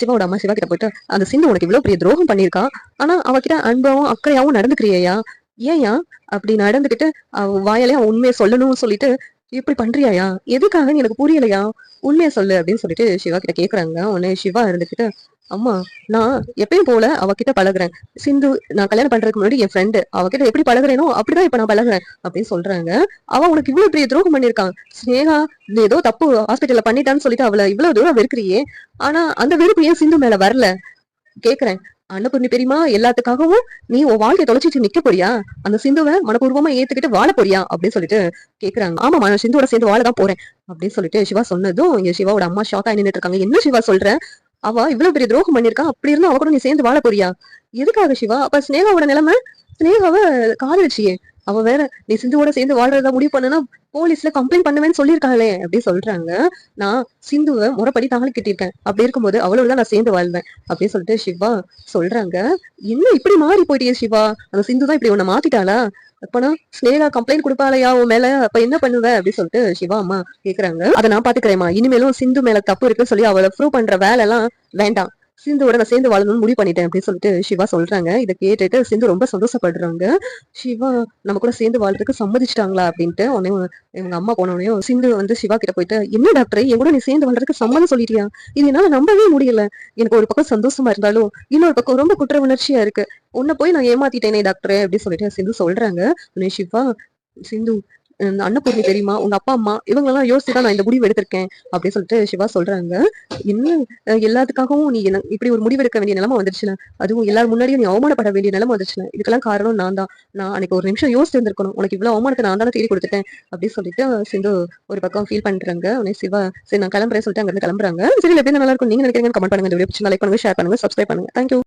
சிவாவோட அம்மா சிவா கிட்ட போயிட்டு அந்த சிந்து உனக்கு இவ்வளவு பெரிய துரோகம் பண்ணியிருக்கான் ஆனா அவகிட்ட அன்பாவும் அக்கறையாவும் நடந்துக்கிறியா ஏன்யா அப்படி நடந்துகிட்டு அவ வாயாலே அவன் உண்மையை சொல்லணும்னு சொல்லிட்டு இப்படி பண்றியாயா? எதுக்காக எனக்கு புரியலையா? உண்மையை சொல்லு அப்படின்னு சொல்லிட்டு சிவா கிட்ட கேக்குறாங்க. உடனே சிவா இருந்துகிட்டு அம்மா நான் எப்பயும் போல அவகிட்ட பழகுறேன். சிந்து நான் கல்யாணம் பண்றதுக்கு முன்னாடி என் ஃப்ரெண்டு அவகிட்ட எப்படி பழகுறேனோ அப்படிதான் இப்ப நான் பழகுறேன் அப்படின்னு சொல்றாங்க. அவ உனக்கு இவ்வளவு பெரிய துரோகம் பண்ணிருக்கான் ஸ்னேகா நீ ஏதோ தப்பு ஹாஸ்பிட்டல்ல பண்ணிட்டான்னு சொல்லிட்டு அவளை இவ்வளவு தூரம் வெறுக்கிறியே. ஆனா அந்த வெறுப்பு ஏன் சிந்து மேல வரல? கேக்குறேன். அன்னபூர்ணி பெரியமா எல்லாத்துக்காகவும் நீ உன் வாழ்க்கைய தொலைச்சிட்டு நிக்க போறியா? அந்த சிந்துவை மனப்பூர்வமா ஏத்துக்கிட்டு வாழ போறியா? அப்படின்னு சொல்லிட்டு கேக்குறாங்க. ஆமா நான் சிந்துவோட சேர்ந்து வாழ தான் போறேன் அப்படின்னு சொல்லிட்டு சிவா சொன்னதும் இங்க சிவாவோட அம்மா ஷாக்கா நின்றுட்டு இருக்காங்க. என்ன சிவா சொல்ற? அவ இவ்வளவு பெரிய துரோகம் பண்ணிருக்கா அப்படி இருந்தா அவ கூட நீ சேர்ந்து வாழ போறியா? எதுக்காக சிவா? அப்ப ஸ்னேகாவோட நிலைமை? ஸ்னேகாவ காதலிச்சியே. அவ வேற நீ சிந்துவோட சேர்ந்து வாழ்றதா முடிவு பண்ணுனா போலீஸ்ல கம்ப்ளைண்ட் பண்ணுவேன்னு சொல்லியிருக்காளே அப்படி சொல்றாங்க. நான் சிந்துவை முறைப்படி தாலி கட்டியிருக்கேன். அப்படி இருக்கும்போது அவளோட தான் நான் சேர்ந்து வாழ்வேன் அப்படின்னு சொல்லிட்டு சிவா சொல்றாங்க. என்ன இப்படி மாறி போயிட்டே சிவா? அந்த சிந்து தான் இப்படி உன்னை மாத்திட்டாளா? அப்பனா ஸ்னேகா கம்ப்ளைண்ட் கொடுப்பாளையா உன் மேல? அப்ப என்ன பண்ணுவ? அப்படின்னு சொல்லிட்டு சிவா அம்மா கேக்குறாங்க. அதை நான் பாத்துக்கிறேம்மா. இனிமேலும் சிந்து மேல தப்பு இருக்குன்னு சொல்லி அவளை ப்ரூவ் பண்ற வேலை எல்லாம் வேண்டாம். சிந்துவோட நான் சேர்ந்து வாழணும்னு முடிவு பண்ணிட்டேன் அப்படின்னு சொல்லிட்டு சிவா சொல்றாங்க. இதை கேட்டுட்டு சிந்து ரொம்ப சந்தோஷப்படுறாங்க. சிவா நம்ம கூட சேர்ந்து வாழ்றதுக்கு சம்மதிச்சிட்டாங்களா அப்படின்ட்டு உடனே இவங்க அம்மா போனோடனே சிந்து வந்து சிவா கிட்ட போயிட்டு என்ன டாக்டர் என் கூட நீ சேர்ந்து வாழ்றதுக்கு சம்மதம் சொல்லிட்டியா? இது என்னால நம்பவே முடியல. எனக்கு ஒரு பக்கம் சந்தோஷமா இருந்தாலும் இன்னொரு பக்கம் ரொம்ப குற்ற உணர்ச்சியா இருக்கு. உன்னை போய் நான் ஏமாத்திட்டேனே டாக்டர் அப்படின்னு சொல்லிட்டு சிந்து சொல்றாங்க. உடனே சிவா சிந்து அன்னபூர்ணி தெரியுமா உங்க அப்பா அம்மா இவங்களெல்லாம் யோசிச்சு தான் நான் இந்த முடிவு எடுத்திருக்கேன் அப்படின்னு சொல்லிட்டு சிவா சொல்றாங்க. என்ன எல்லாத்துக்காகவும் நீ என்ன இப்படி ஒரு முடிவு எடுக்க வேண்டிய நிலைமை வந்துருச்சுல அதுவும் எல்லாரும் முன்னாடியும் நீ அவமானப்பட வேண்டிய நிலைமை வந்துருச்சுல இதுக்கெல்லாம் காரணம் நான் தான். நான் அன்னைக்கு ஒரு நிமிஷம் யோசிச்சு இருந்திருக்கணும். உனக்கு இவ்வளவு அவமானத்தை நான் தானே தேடி கொடுத்துட்டேன் அப்படின்னு சொல்லிட்டு சிந்து ஒரு பக்கம் ஃபீல் பண்றாங்க. உடனே சிவா சரி நான் கிளம்புறேன் சொல்லிட்டு அங்கிருந்து கிளம்புறாங்க. சரி எப்படி நல்லா இருக்கும்? நீங்க நினைக்கிறீங்க கமெண்ட் பண்ணுங்க. வீடியோ பிடிச்சி லைக் பண்ணுங்க ஷேர் பண்ணுங்க சப்ஸ்கிரைப் பண்ணுங்க. தேங்க்யூ